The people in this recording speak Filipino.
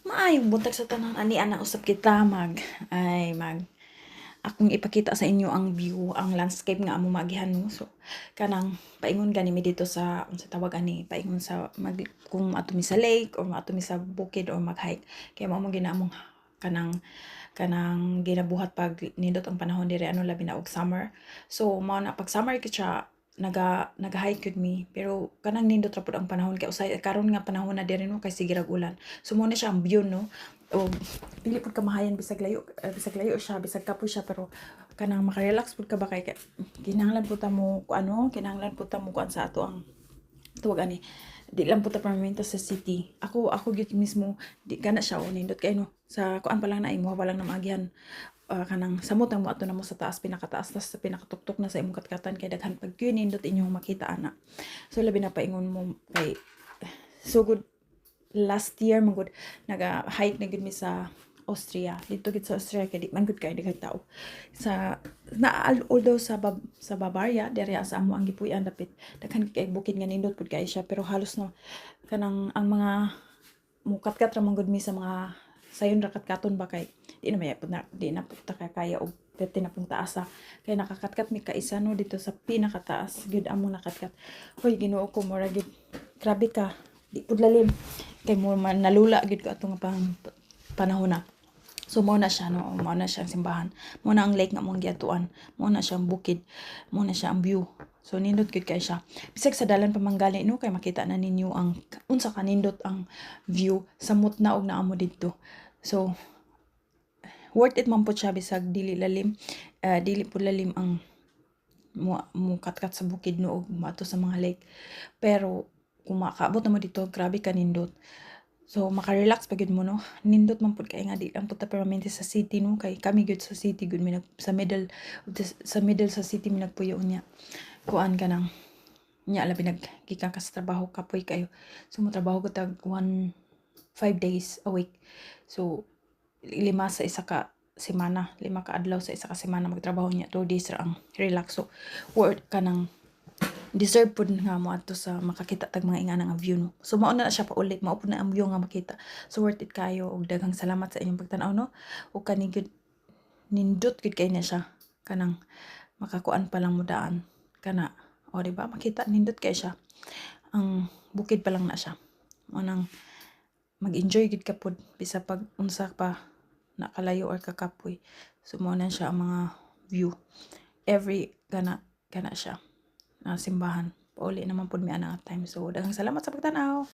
Maayong buntag sa tanan ani ana usab kita mag ay mag akong ipakita sa inyo ang view, ang landscape nga amo magihan no. So kanang paingon gani mi dito sa unsa tawag ani, paingon sa mag kung ato mi sa lake or ato mi sa bukid or mag-hike. Kaya mao man ginamong kanang kanang ginabuhat pag nindot ang panahon diri ano labi na og summer. So mao na pag summer siya naga naga-hike gud mi pero kanang nindot ra pud ang panahon kay usay karon nga panahon na diri no kay sige rag ulan. So mo na siya ang view no. O dili pud ka mahayan bisag layo eh, bisag layo siya bisag kapoy siya pero kanang maka-relax pud ka ba kay kinahanglan pud ta mo ano kinahanglan pud ta mo kuan sa ato ang tuwag ani di lang pud ta permanente sa city. Ako ako gyud mismo di kana siya o nindot kay no sa kuan pa lang na imo pa lang na maagihan ah, kanang samot mo ato na mo sa taas pinakataas tas sa pinakatuktok na sa imong katkatan kay daghan pag nindot inyong makita ana. So labi na paingon mo kay so good last year man gud naga-hike na gud mi sa Austria. Dito gid sa Austria kay di man gud kay daghang tao. Sa na although sa Bab, sa Bavaria diri sa amo ang gipuy-an dapit daghan kay bukid nga nindot pud kay siya pero halos no kanang ang mga mukat-kat ra man gud mi sa mga sayon ra katkaton ba kay di na maya na di na pud ta ka- kaya og pwede na pong taasa kay nakakatkat mi ka isa no? Dito sa pinakataas gud amo nakatkat. Hoy Ginoo ko mura gid grabe ka di pud lalim. Kay mo man nalula gid ko atong pang panahon na So mo na siya no, mo na siya ang simbahan. Mo na ang lake nga mong giatuan. Mo na siya ang bukid. Mo na siya ang view. So nindot gid kay siya. Bisag sa dalan pa manggali no kay makita na ninyo ang unsa ka nindot ang view sa mutna og naamo didto. So worth it man po siya bisag dili lalim ah, dili po lalim ang mo mo sa bukid no og mato sa mga lake pero kung makaabot na mo dito grabe ka nindot so maka-relax pa gid mo no? Nindot man pud kay nga di lang ta permanente sa city no? Kay kami gud sa city gud mi nag sa middle sa middle sa city mi nagpuyo niya kuan ka nang nya labi naggikan ka sa trabaho kapoy kayo. So mo trabaho ko tag one five days a week. So lima sa isa ka semana lima ka adlaw sa isa ka semana magtrabaho niya two days ra ang relax. So worth ka nang deserve pud nga mo ato sa makakita tag mga ingana nga view no? So mao na siya pa ulit. Mao na ang view nga makita. So worth it kayo og daghang salamat sa inyong pagtan-aw no? Ug kani gud nindot gud kay na siya. Kanang makakuan pa lang mo daan. Kana o di ba? Makita nindot kay siya. Ang bukid pa lang na siya. Mo nang mag-enjoy gid ka pod bisa pag unsa pa nakalayo or kakapoy. So mo na siya ang mga view. Every kana kana siya na simbahan. Pauli naman pod mi ana nga time. So daghang salamat sa pagtan-aw